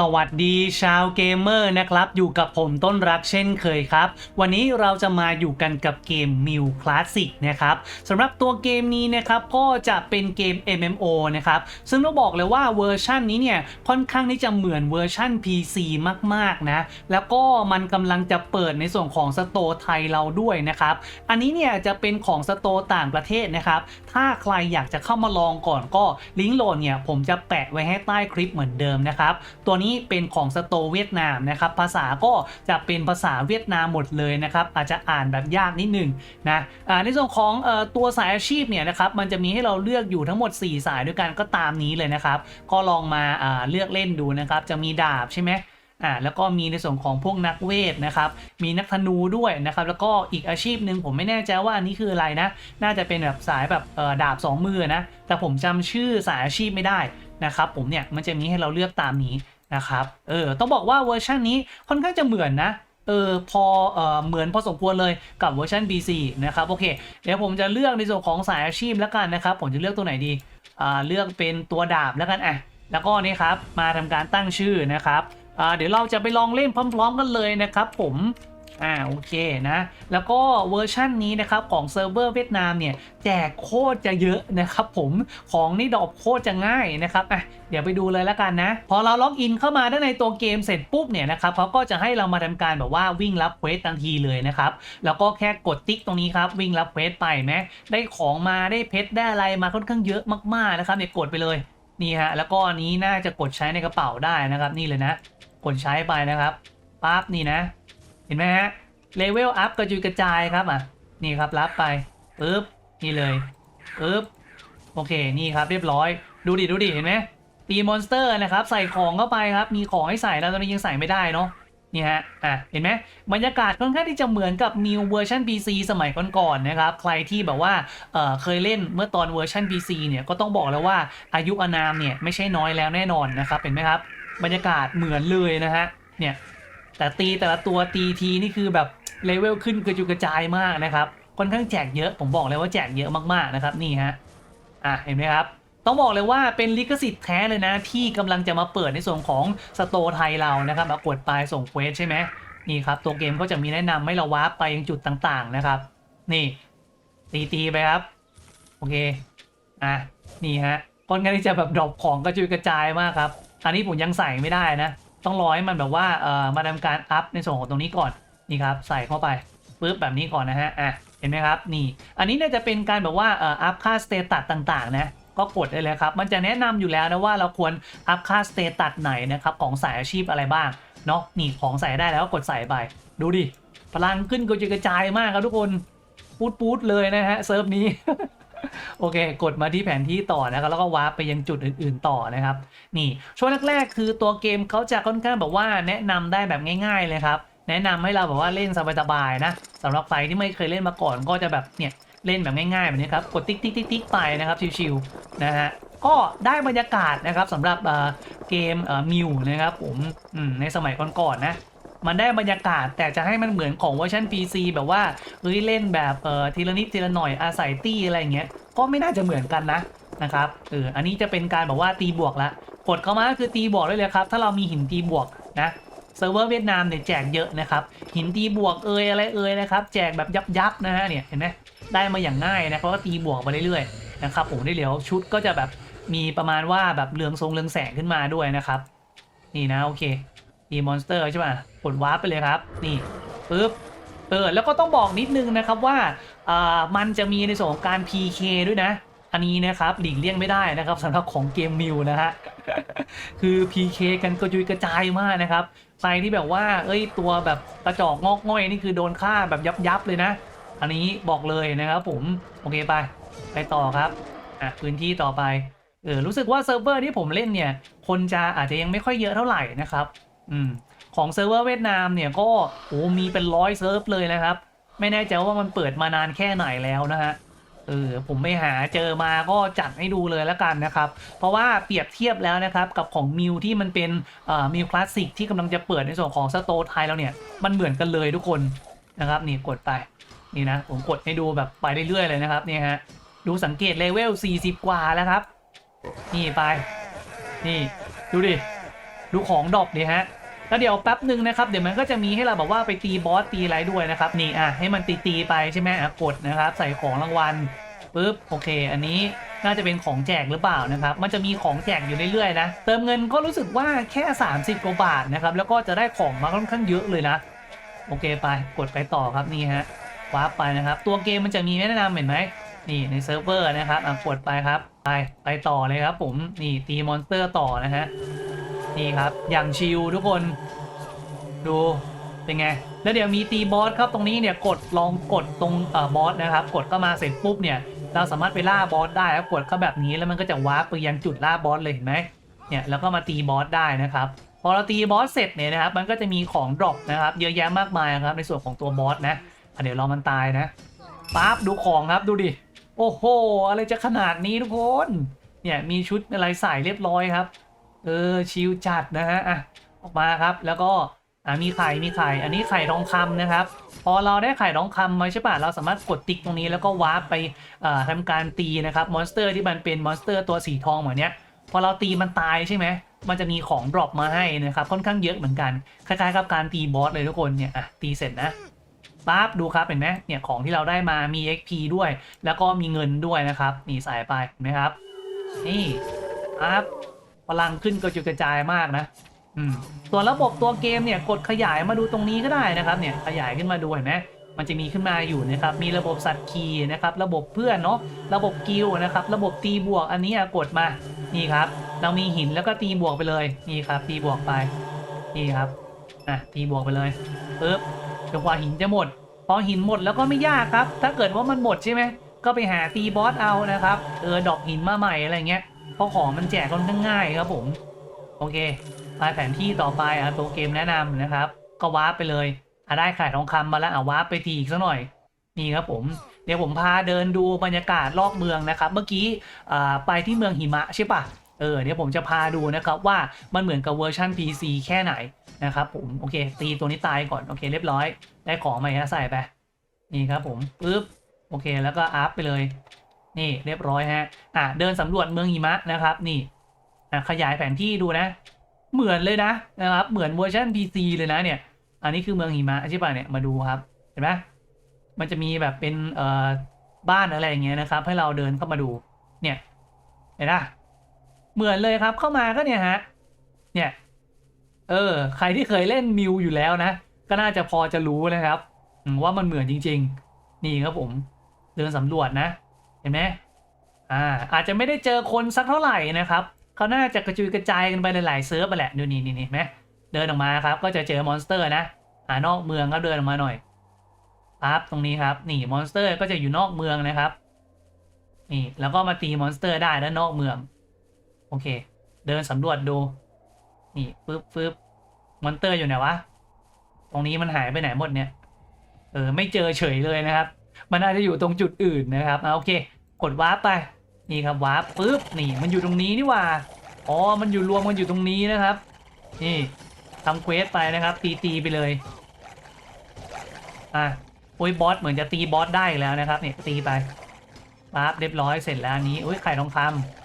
สวัสดีชาวเกมเมอร์นะครับ อยู่กับผมต้นรักเช่นเคยครับ วันนี้เราจะมาอยู่กันกับเกม m ิวคลาสสิกนะครับสำหรับตัวเกมนี้นะครับก็จะเป็นเกม MMO นะครับ ซึ่งต้องบอกเลยว่าเวอร์ชันนี้เนี่ยค่อนข้างที่จะเหมือนเวอร์ชัน PC มากๆนะ แล้วก็มันกำลังจะเปิดในส่วนของสโตร์ไทยเราด้วยนะครับ อันนี้เนี่ยจะเป็นของสโตร์ต่างประเทศนะครับ ถ้าใครอยากจะเข้ามาลองก่อนก็ลิงก์โหลดเนี่ยผมจะแปะไว้ให้ใต้คลิปเหมือนเดิมนะครับตัวนี้เป็นของสโตเวียดนามนะครับ ภาษาก็จะเป็นภาษาเวียดนามหมดเลยนะครับ อาจจะอ่านแบบยากนิดหนึงนะในส่วนของอตัวสายอาชีพเนี่ยนะครับ มันจะมีให้เราเลือกอยู่ทั้งหมด 4 สายด้วยกันก็ตามนี้เลยนะครับ ก็ลองมาเลือกเล่นดูนะครับ จะมีดาบใช่ไหมอ่าแล้วก็มีในส่วนของพวกนักเวทนะครับ มีนักธนูด้วยนะครับ แล้วก็อีกอาชีพหนึ่งผมไม่แน่ใจว่าอันนี้คืออะไรนะ น่าจะเป็นแบบสายแบบดาบสองมือนะ แต่ผมจำชื่อสายอาชีพไม่ได้นะครับ ผมเนี่ยมันจะมีให้เราเลือกตามนี้ นะครับเออต้องบอกว่าเวอร์ชันนี้ค่อนข้างจะเหมือนนะเออพอเออเหมือนพอสมควรเลยกับเวอร์ชัน BC นะครับโอเค เดี๋ยวผมจะเลือกในส่วนของสายอาชีพแล้วกันนะครับผมจะเลือกตัวไหนดีอ่าเลือกเป็นตัวดาบแล้วกันอะแล้วก็นี่ครับมาทำการตั้งชื่อนะครับอ่าเดี๋ยวเราจะไปลองเล่นพร้อม ๆ กันเลยนะครับผม อ่าโอเคนะ แล้วก็เวอร์ชั่นนี้นะครับของเซิร์ฟเวอร์เวียดนามเนี่ยแจกโคตรจะเยอะนะครับผมของนี่ดรอปโคตรจะง่ายนะครับอะเดี๋ยวไปดูเลยแล้วกันนะ พอเราล็อกอินเข้ามาด้านในตัวเกมเสร็จปุ๊บเนี่ยนะครับเขาก็จะให้เรามาทำการแบบว่าวิ่งรับเควสทันทีเลยนะครับ แล้วก็แค่กดติ๊กตรงนี้ครับวิ่งรับเควสไปไหมได้ของมาได้เพชรได้อะไรมาค่อนข้างเยอะมากๆนะครับเนี่ยกดไปเลยนี่ฮะแล้วก็อันนี้น่าจะกดใช้ในกระเป๋าได้นะครับนี่เลยนะ กดใช้ไปนะครับปั๊บนี่นะ เห็นไหมฮะเลเวลอัพกระจุยกระจายครับอะนี่ครับรับไปปึ๊บนี่เลยปึ๊บโอเคนี่ครับเรียบร้อย ดูดิดูดิเห็นไหมตีมอนสเตอร์นะครับ ใส่ของเข้าไปครับ มีของให้ใส่แล้วตอนนี้ยังใส่ไม่ได้เนาะนี่ฮะอะเห็นไหมบรรยากาศค่อนข้างที่จะเหมือนกับ New Version PC สมัยก่อนๆนะครับ ใครที่แบบว่าเออเคยเล่นเมื่อตอนเวอร์ชัน PC เนี่ยก็ต้องบอกแล้วว่าอายุอานามเนี่ยไม่ใช่น้อยแล้วแน่นอนนะครับเห็นไหมครับบรรยากาศเหมือนเลยนะฮะเนี่ย แต่ตีแต่ละตัวตีทีนี่คือแบบเลเวลขึ้นกระจุกระจายมากนะครับค่อนข้างแจกเยอะผมบอกเลยว่าแจกเยอะมากๆนะครับนี่ฮะอะเห็นไหมครับต้องบอกเลยว่าเป็นลิขสิทธิ์แท้เลยนะที่กำลังจะมาเปิดในส่วนของสโตไทยเรานะครับมากดไปส่งเควสใช่ไหมนี่ครับตัวเกมก็จะมีแนะนำให้เราวาร์ปไปยังจุดต่างๆนะครับ นี่ตีตีๆไปครับโอเคอะนี่ฮะค่อนข้างที่จะแบบดรอปของกระจุยกระจายมากครับอันนี้ผมยังใส่ไม่ได้นะ ต้องรอให้มันแบบว่าเอ่อมาทำการอัพในส่วนของตรงนี้ก่อนนี่ครับใส่เข้าไปปึ๊บแบบนี้ก่อนนะฮะอะเห็นไหมครับนี่อันนี้เนี่ยจะเป็นการแบบว่าเอ่ออัพค่าสเตตัสต่างๆนะก็กดได้เลยครับ มันจะแนะนำอยู่แล้วนะว่าเราควรอัพค่าสเตตัสไหนนะครับของสายอาชีพอะไรบ้างเนาะนี่ของใส่ได้แล้วก็กดใส่ไป ดูดิพลังขึ้นกระจุยกระจายมากครับทุกคน ปูดปูดเลยนะฮะเซิร์ฟนี้ โอเค กดมาที่แผนที่ต่อนะครับแล้วก็วาร์ปไปยังจุดอื่น ๆต่อนะครับ นี่ช่วงแรกๆ คือตัวเกมเขาจะค่อนข้างแบบว่าแนะนำได้แบบง่าย ๆ เลยครับ แนะนำให้เราแบบว่าเล่นสบายๆนะสำหรับใครที่ไม่เคยเล่นมาก่อนก็จะแบบเนี่ยเล่นแบบง่ายๆแบบนี้ครับกดติ๊กติ๊กติ๊กติ๊กไปนะครับชิวๆนะฮะก็ได้บรรยากาศนะครับสำหรับเกมมิวนะครับผมอืมในสมัยก่อนๆนะ มันได้บรรยากาศ แต่จะให้มันเหมือนของเวอร์ชัน PC แบบว่าเฮ้ยเล่นแบบเอ่อทีละนิดทีละหน่อยอาศัยตี้อะไรอย่างเงี้ยก็ไม่น่าจะเหมือนกันนะนะครับเอออันนี้จะเป็นการแบบว่าตีบวกละกดเข้ามาก็คือตีบวกได้เลยครับ ถ้าเรามีหินตีบวกนะเซิร์ฟเวอร์เวียดนามเนี่ยแจกเยอะนะครับ หินตีบวกเอยอะไรเอยนะครับ แจกแบบยับยับๆนะฮะเนี่ยเห็นไหมได้มาอย่างง่ายนะเพราะว่าตีบวกไปเรื่อยๆนะครับผมได้เหลียวชุดก็จะแบบมีประมาณว่าแบบเรืองทรงเรืองแสงขึ้นมาด้วยนะครับ นี่นะโอเค มีมอนสเตอร์ใช่ป่ะกดวาร์ปไปเลยครับ นี่ปึ๊บเออแล้วก็ต้องบอกนิดนึงนะครับว่าอ่ามันจะมีในส่วนของการ PK ด้วยนะ อันนี้นะครับหลีกเลี่ยงไม่ได้นะครับสำหรับของเกมมิวนะฮะคือ PK กันกระจุยกระจายมากนะครับใครที่แบบว่า เอ้ยตัวแบบกระจอกงอกง่อยนี่คือโดนฆ่าแบบยับยับๆเลยนะ อันนี้บอกเลยนะครับผมโอเคไปไปต่อครับอะพื้นที่ต่อไปเออรู้สึกว่าเซิร์ฟเวอร์ที่ผมเล่นเนี่ย คนจะอาจจะยังไม่ค่อยเยอะเท่าไหร่นะครับ อืมของเซิร์ฟเวอร์เวียดนามเนี่ยก็โอ้มีเป็นร้อยเซิร์ฟเลยนะครับ ไม่แน่ใจว่ามันเปิดมานานแค่ไหนแล้วนะฮะเออผมไปหาเจอมาก็จัดให้ดูเลยแล้วกันนะครับ เพราะว่าเปรียบเทียบแล้วนะครับกับของมิวที่มันเป็นมิวคลาสสิกที่กำลังจะเปิดในส่วนของสโตไทยแล้วเนี่ย มันเหมือนกันเลยทุกคนนะครับนี่กดไปนี่นะผมกดให้ดูแบบไปเรื่อยๆเลยนะครับนี่ฮะดูสังเกตเลเวล40 กว่าแล้วครับ นี่ไป นี่ ดูดิ ดูของดรอปดิฮะแล้วเดี๋ยวแป๊บหนึ่งนะครับ เดี๋ยวมันก็จะมีให้เราแบบว่าไปตีบอสตีอะไรด้วยนะครับ นี่อะให้มันตีตีไปใช่ไหมอะกดนะครับ ใส่ของรางวัลปุ๊บโอเค อันนี้น่าจะเป็นของแจกหรือเปล่านะครับ มันจะมีของแจกอยู่เรื่อยๆนะ เติมเงินก็รู้สึกว่าแค่ 30กว่าบาทนะครับ แล้วก็จะได้ของมาค่อนข้างเยอะเลยนะ โอเคไป กดไปต่อครับนี่ฮะวาร์ปไปนะครับ ตัวเกมมันจะมีแนะนำเห็นไหมนี่ในเซิร์ฟเวอร์นะครับอะกดไปครับ ไปไปต่อเลยครับผม นี่ตีมอนสเตอร์ต่อนะฮะ นี่ครับ อย่างชิลทุกคน ดูเป็นไง แล้วเดี๋ยวมีตีบอสครับตรงนี้เนี่ยกดลองกดตรงเอ่อบอสนะครับ กดเข้ามาเสร็จปุ๊บเนี่ย เราสามารถไปล่าบอสได้ครับกดเข้าแบบนี้แล้วมันก็จะวาร์ปไปยังจุดล่าบอสเลยเห็นไหมเนี่ยแล้วก็มาตีบอสได้นะครับพอเราตีบอสเสร็จเนี่ยนะครับ มันก็จะมีของดรอปนะครับ เยอะแยะมากมายครับ ในส่วนของตัวบอสนะอะเดี๋ยวรอมันตายนะปั๊บดูของครับดูดิ โอ้โห อะไรจะขนาดนี้ทุกคน เนี่ยมีชุดอะไรใส่เรียบร้อยครับ เออชิลจัดนะฮะอะออกมาครับแล้วก็อ่ามีไข่มีไข่ อันนี้ไข่ทองคำนะครับ พอเราได้ไข่ทองคำมาใช่ป่ะเราสามารถกดติ๊กตรงนี้แล้วก็วาร์ปไปเอ่อทำการตีนะครับมอนสเตอร์ที่มันเป็นมอนสเตอร์ตัวสีทองเหมือนเนี้ยพอเราตีมันตายใช่ไหมมันจะมีของดรอปมาให้นะครับค่อนข้างเยอะเหมือนกันคล้ายๆกับการตีบอสเลยทุกคนเนี่ยอะตีเสร็จนะปั๊บดูครับเห็นไหมเนี่ยของที่เราได้มามี XP ด้วย แล้วก็มีเงินด้วยนะครับนี่ใส่ไปเห็นไหมครับนี่ครับ พลังขึ้นกระจุยกระจายมากนะอืมส่วนระบบตัวเกมเนี่ยกดขยายมาดูตรงนี้ก็ได้นะครับเนี่ยขยายขึ้นมาดูเห็นไหมมันจะมีขึ้นมาอยู่นะครับ มีระบบสัตว์คีนะครับ ระบบเพื่อนเนาะ ระบบกิลนะครับ ระบบตีบวกอันนี้อะกดมา นี่ครับ เรามีหินแล้วก็ตีบวกไปเลย นี่ครับ ตีบวกไป นี่ครับ อะ ตีบวกไปเลยปึ๊บจนกว่าหินจะหมด พอหินหมดแล้วก็ไม่ยากครับ ถ้าเกิดว่ามันหมดใช่ไหม ก็ไปหาตีบอสเอานะครับ เออ ดอกหินมาใหม่อะไรเงี้ย เพราะของมันแจกค่อนข้างง่ายครับผม โอเคไปแผนที่ต่อไปอะตัวเกมแนะนำนะครับ ก็วาร์ปไปเลยอะได้ขายทองคำมาแล้วอะวาร์ปไปทีอีกสักหน่อยนี่ครับผมเดี๋ยวผมพาเดินดูบรรยากาศรอบเมืองนะครับ เมื่อกี้ไปที่เมืองหิมะใช่ปะเออเดี๋ยวผมจะพาดูนะครับว่ามันเหมือนกับเวอร์ชัน PC แค่ไหนนะครับผมโอเค ตีตัวนี้ตายก่อนโอเคเรียบร้อย ได้ของมาแล้วใส่ไปนี่ครับผมปึ๊บโอเคแล้วก็อัพไปเลย นี่เรียบร้อยฮะอะเดินสำรวจเมืองหิมะนะครับนี่อะขยายแผนที่ดูนะ เหมือนเลยนะนะครับเหมือนเวอร์ชัน PC เลยนะเนี่ย อันนี้คือเมืองหิมะใช่ป่ะเนี่ยมาดูครับเห็นไหมมันจะมีแบบเป็นเอ่อบ้านอะไรอย่างเงี้ยนะครับ ให้เราเดินเข้ามาดูเนี่ยเห็นปะเหมือนเลยครับเข้ามาก็เนี่ยฮะเนี่ยเออ ใครที่เคยเล่นมิวอยู่แล้วนะ ก็น่าจะพอจะรู้นะครับ ว่ามันเหมือนจริง ๆ นี่ครับผม เดินสำรวจนะ เห็นไหมอ่าอาจจะไม่ได้เจอคนสักเท่าไหร่นะครับเขาน่าจะกระจุยกระจายกันไปหลายๆเซิร์ฟไปแหละดูนี่นี่นี่ไหมเดินออกมาครับ ก็จะเจอมอนสเตอร์นะอ่านอกเมืองก็เดินออกมาหน่อยปั๊บตรงนี้ครับนี่มอนสเตอร์ก็จะอยู่นอกเมืองนะครับนี่แล้วก็มาตีมอนสเตอร์ได้ด้านนอกเมืองโอเค เดินสำรวจดูนี่ปึ๊บปึ๊บมอนสเตอร์อยู่ไหนวะตรงนี้มันหายไปไหนหมดเนี่ยเออไม่เจอเฉยเลยนะครับ มันอาจจะอยู่ตรงจุดอื่นนะครับอ่าโอเค กดวาร์ปไป นี่ครับวาร์ปปึ๊บนี่มันอยู่ตรงนี้นี่ว่าอ๋อมันอยู่รวมกันอยู่ตรงนี้นะครับ นี่ทำเควสไปนะครับ ตีตีไปเลยอะโอ้ยบอสเหมือนจะตีบอสได้แล้วนะครับเนี่ยตีไปปั๊บเรียบร้อยเสร็จแล้วอันนี้โอ้ยไข่ทองค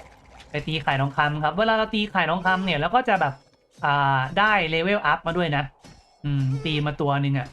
ำไปตีไข่ทองคำครับ เวลาเราตีไข่ทองคำเนี่ยแล้วก็จะแบบอ่าได้เลเวลอัพมาด้วยนะ อืมตีมาตัวหนึ่งอะ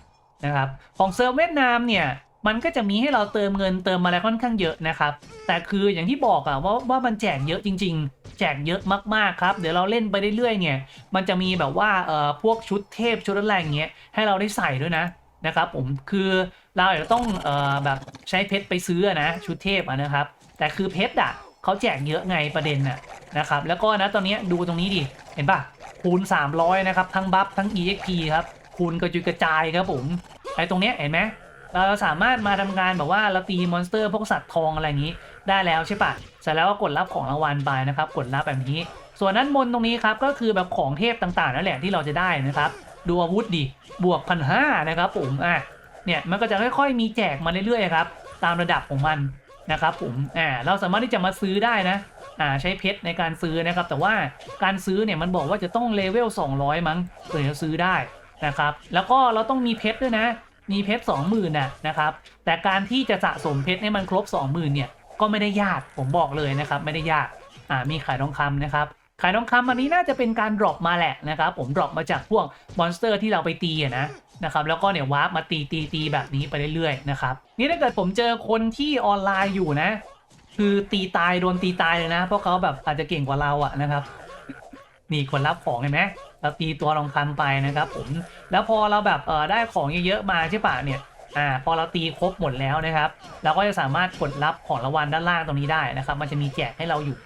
นะครับ ของเซิร์ฟเวียดนามเนี่ย มันก็จะมีให้เราเติมเงินเติมอะไรค่อนข้างเยอะนะครับ แต่คืออย่างที่บอกอะว่าว่ามันแจกเยอะจริง ๆ แจกเยอะมากๆครับ เดี๋ยวเราเล่นไปเรื่อยๆเนี่ย มันจะมีแบบว่าเอ่อพวกชุดเทพชุดอะไรอย่างเงี้ยให้เราได้ใส่ด้วยนะนะครับผมคือเราอาจจะต้องเอ่อแบบใช้เพชรไปซื้อนะชุดเทพอะนะครับ แต่คือเพชรอะเขาแจกเยอะไงประเด็นน่ะนะครับแล้วก็นะตอนนี้ดูตรงนี้ดิเห็นปะคูณ 300 นะครับ ทั้งบัฟทั้ง EXP ครับคูณกระจุยกระจายครับผมไอ้ตรงเนี้ยเห็นไหม เราสามารถมาทำงานแบบว่าเราตีมอนสเตอร์พวกสัตว์ทองอะไรอย่างนี้ได้แล้วใช่ปะเสร็จแล้วก็กดรับของรางวัลไปนะครับ กดรับแบบนี้ ส่วนนั้นบนตรงนี้ครับก็คือแบบของเทพต่างๆนั่นแหละที่เราจะได้นะครับ ดูอาวุธดิบวกพันห้านะครับผมอะเนี่ยมันก็จะค่อยๆมีแจกมาเรื่อยๆครับตามระดับของมันนะครับผมอ่าเราสามารถที่จะมาซื้อได้นะอ่าใช้เพชรในการซื้อนะครับ แต่ว่าการซื้อเนี่ยมันบอกว่าจะต้องเลเวล200 มั้งถึงจะซื้อได้นะครับ แล้วก็เราต้องมีเพชรด้วยนะ มีเพชรสองหมื่นน่ะนะครับ แต่การที่จะสะสมเพชรให้มันครบ20,000เนี่ยก็ไม่ได้ยากผมบอกเลยนะครับ ไม่ได้ยากอ่ามีขายทองคำนะครับขายทองคำอันนี้น่าจะเป็นการดรอปมาแหละนะครับ ผมดรอปมาจากพวกมอนสเตอร์ที่เราไปตีอะนะนะครับแล้วก็เนี่ยวาร์ปมาตีตีตีแบบนี้ไปเรื่อยๆนะครับนี่ถ้าเกิดผมเจอคนที่ออนไลน์อยู่นะ คือตีตายโดนตีตายเลยนะ เพราะเขาแบบอาจจะเก่งกว่าเราอะนะครับ นี่คนรับของเห็นไหม เราตีตัวรองคำไปนะครับผมแล้วพอเราแบบเออได้ของเยอะๆมาใช่ปะเนี่ยอ่าพอเราตีครบหมดแล้วนะครับ เราก็จะสามารถกดรับของรางวัลด้านล่างตรงนี้ได้นะครับ มันจะมีแจกให้เราอยู่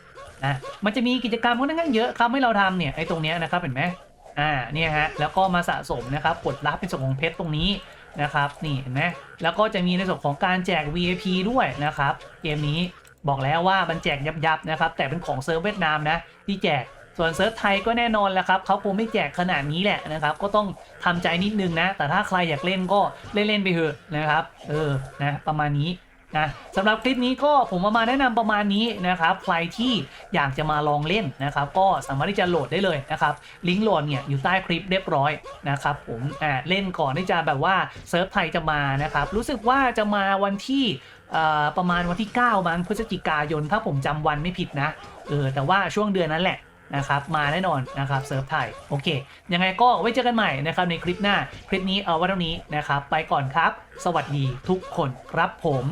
นะมันจะมีกิจกรรมค่อนข้างเยอะครับให้เราทำเนี่ยไอ้ตรงนี้นะครับเห็นไหมอ่าเนี่ยฮะแล้วก็มาสะสมนะครับกดรับเป็นส่วนของเพชรตรงนี้นะครับนี่เห็นไหมแล้วก็จะมีในส่วนของการแจก VIP ด้วยนะครับ เกมนี้บอกแล้วว่ามันแจกยับๆนะครับแต่เป็นของเซิร์ฟเวียดนามนะที่แจก ส่วนเซิร์ฟไทยก็แน่นอนแหละครับเขาคงไม่แจกขนาดนี้แหละนะครับ ก็ต้องทำใจนิดนึงนะ แต่ถ้าใครอยากเล่นก็เล่นๆไปเถอะนะครับ เออนะประมาณนี้นะสำหรับคลิปนี้ก็ผมเอามาแนะนำประมาณนี้นะครับ ใครที่อยากจะมาลองเล่นนะครับ ก็สามารถที่จะโหลดได้เลยนะครับ ลิงก์โหลดเนี่ยอยู่ใต้คลิปเรียบร้อยนะครับผมอ่าเล่นก่อนที่จะแบบว่าเซิร์ฟไทยจะมานะครับ รู้สึกว่าจะมาวันที่เอ่อประมาณวันที่ 9 มั้งพฤศจิกายนถ้าผมจำวันไม่ผิดนะเออแต่ว่าช่วงเดือนนั้นแหละ นะครับมาแน่นอนนะครับเซิร์ฟไทยโอเค ยังไงก็ไว้เจอกันใหม่นะครับในคลิปหน้า คลิปนี้เอาไว้เท่านี้นะครับไปก่อนครับ สวัสดีทุกคนครับผม